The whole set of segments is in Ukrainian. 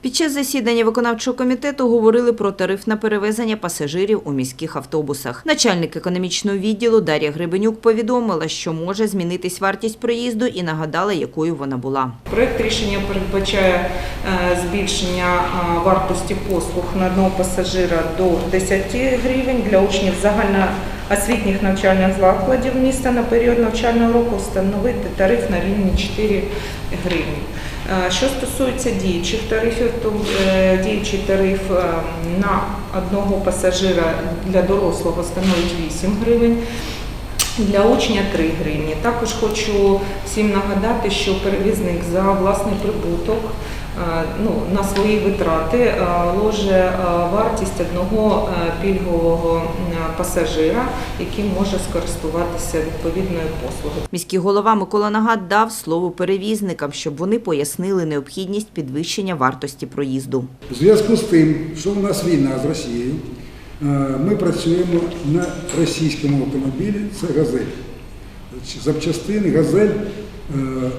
Під час засідання виконавчого комітету говорили про тариф на перевезення пасажирів у міських автобусах. Начальник економічного відділу Дар'я Гребенюк повідомила, що може змінитись вартість проїзду і нагадала, якою вона була. Проект рішення передбачає е, збільшення е, вартості послуг на одного пасажира до 10 гривень для учнів загальноосвітніх навчальних закладів міста на період навчального року встановити тариф на рівні 4 гривні. Е, Що стосується діючих тарифів, то е, діючий тариф е, на одного пасажира для дорослого становить 8 гривень. Для учня 3 гривні. Також хочу всім нагадати, що перевізник за власний прибуток ну, на свої витрати е, ложе е, вартість одного е, пільгового е, пасажира, який може скористуватися відповідною послугою. Міський голова Микола Нагат дав слово перевізникам, щоб вони пояснили необхідність підвищення вартості проїзду. У зв'язку з тим, що у нас війна з Росією, е, ми працюємо на російському автомобілі, це газель. Запчастини газель е,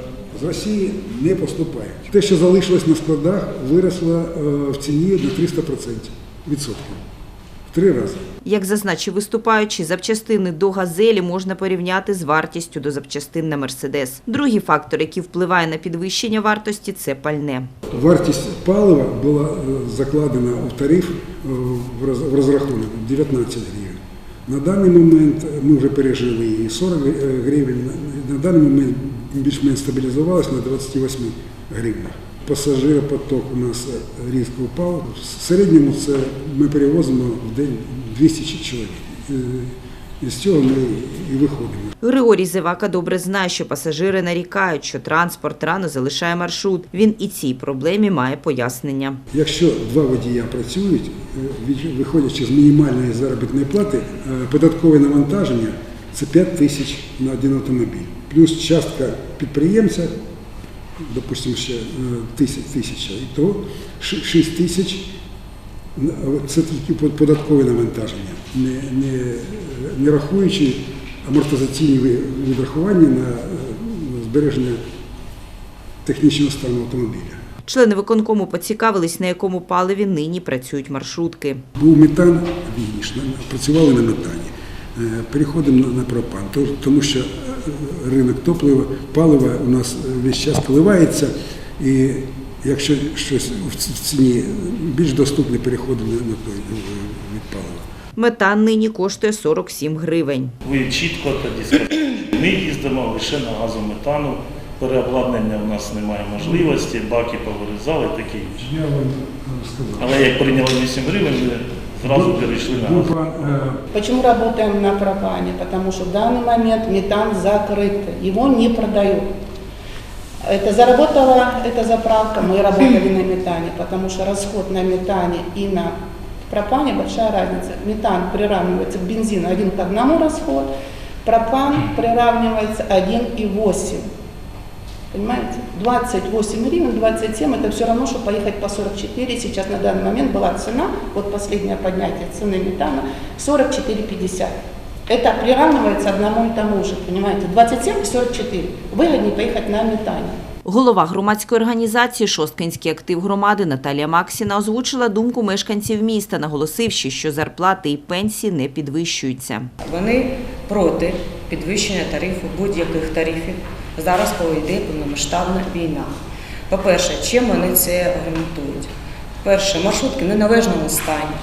з Росії не поступають. Те, що залишилось на складах, виросло е, в ціні на 300% відсотків. В три рази. Як зазначив виступаючий, запчастини до газелі можна порівняти з вартістю до запчастин на Мерседес. Другий фактор, який впливає на підвищення вартості, це пальне. Вартість палива була е, закладена в тариф е, в розрахунок 19 гривень. На даний момент ми вже пережили і 40 гривень. На даний момент більш-менш стабілізувалося на 28 гривнях. Пасажиропоток у нас е, різко впав. В середньому це ми перевозимо в день 200 чоловік. Е, І з цього ми і виходимо. Григорій Зевака добре знає, що пасажири нарікають, що транспорт рано залишає маршрут. Він і цій проблемі має пояснення. Якщо два водія працюють, е, виходячи з мінімальної заробітної плати, податкове навантаження це 5 тисяч на один автомобіль. Плюс частка підприємця, допустимо, ще е, тисяч, тисяча, і то 6 тисяч на- це тільки податкове навантаження, не, не, не рахуючи амортизаційні відрахування на е, збереження технічного стану автомобіля. Члени виконкому поцікавились, на якому паливі нині працюють маршрутки. Був метан працювали на метані. Е, Переходимо на, на пропан, тому що е, ринок топлива, палива у нас весь час коливається, і якщо щось в ціні більш доступне, переходимо на, е, від палива. Метан нині коштує 47 гривень. Ви чітко тоді сказали. Ми їздимо лише на газометану. Переобладнання у нас немає можливості, баки повирізали, таке інше. Але як прийняли 8 гривень, ми зразу перейшли на газ. Почему работаем на пропане? Потому что в данный момент метан закрыт, его не продают. Это заработала эта заправка, мы работали на метане, потому что расход на метане и на пропане большая разница. Метан приравнивается к бензину один к одному расход, пропан приравнивается 1,8. Понимаете? 28 гривен, 27, это все равно, что поехать по 44. Сейчас на данный момент была цена, вот последнее поднятие цены метана, 44,50. Это приравнивается одному и тому же, понимаете? 27 и 44. Выгоднее поехать на метане. Голова громадської організації Шосткинський актив громади Наталія Максіна озвучила думку мешканців міста, наголосивши, що зарплати і пенсії не підвищуються. Вони проти підвищення тарифу будь-яких тарифів зараз, коли повномасштабна війна. По-перше, чим вони це аргументують? Перше, маршрутки в неналежному стані.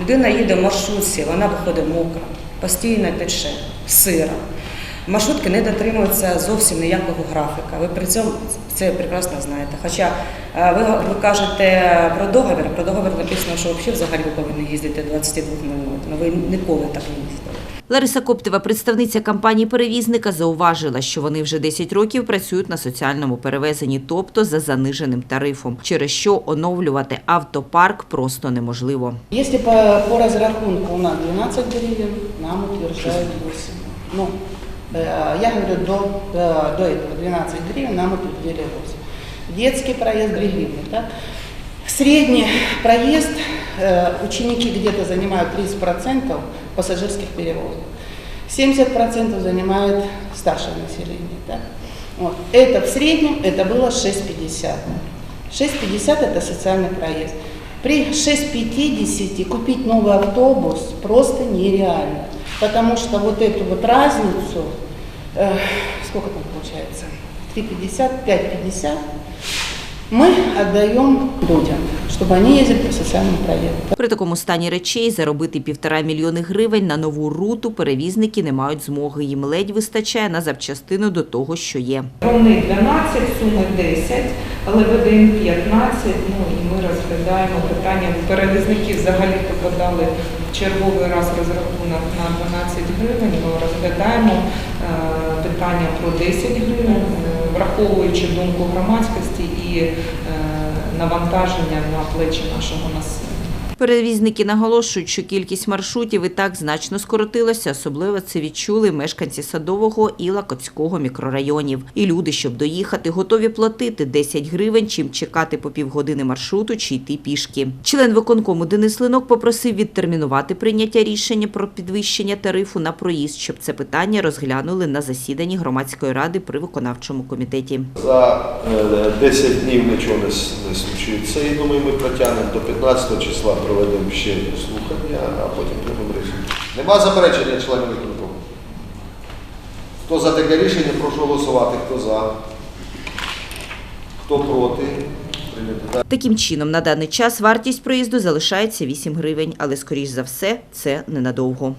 Людина їде в маршрутці, вона виходить мокра, постійно тече, сира. Маршрутки не дотримуються зовсім ніякого графіка. Ви при цьому це прекрасно знаєте. Хоча е, ви, ви кажете про договір, про договір написано, що взагалі ви повинні їздити 22.00, але ви ніколи так не їздили. Лариса Коптева, представниця компанії перевізника, зауважила, що вони вже 10 років працюють на соціальному перевезенні, тобто за заниженим тарифом, через що оновлювати автопарк просто неможливо. Если по, по разрахунку у нас 12 гривен, нам утверждают 8. Ну, э, я говорю, до, э, до этого 12 гривен нам утвердили 8. Детский проезд 2 гривны. Да? Средний проезд э, ученики где-то занимают 30% пассажирских перевозок. 70% занимает старшее население. Да? Вот. Это в среднем, это было 6,50. 6,50 это социальный проезд. При 6,50 купить новый автобус просто нереально. Потому что вот эту вот разницу, э, сколько там получается, 3,50, 5,50, мы отдаем людям, чтобы они ездили по социальному проезду. При такому стані речей заробити півтора мільйони гривень на нову руту перевізники не мають змоги. Їм ледь вистачає на запчастину до того, що є. Вони 12, суми 10, але ВДН 15, ну і ми розглядаємо питання. Перевізники взагалі подали в черговий раз розрахунок на 12 гривень. Ми розглядаємо е, питання про 10 гривень, е, враховуючи думку громадськості і е, навантаження на плечі нашого населення. Перевізники наголошують, що кількість маршрутів і так значно скоротилася. Особливо це відчули мешканці Садового і Лакоцького мікрорайонів. І люди, щоб доїхати, готові платити 10 гривень, чим чекати по півгодини маршруту чи йти пішки. Член виконкому Денис Линок попросив відтермінувати прийняття рішення про підвищення тарифу на проїзд, щоб це питання розглянули на засіданні громадської ради при виконавчому комітеті. За е, 10 днів нічого не, случиться. І думаю, ми протягнемо до 15 числа, проведемо ще слухання, а потім приймемо рішення. Нема заперечення членів виконкому? Хто за таке рішення, прошу голосувати. Хто за? Хто проти? Таким чином, на даний час вартість проїзду залишається 8 гривень, але скоріш за все це ненадовго.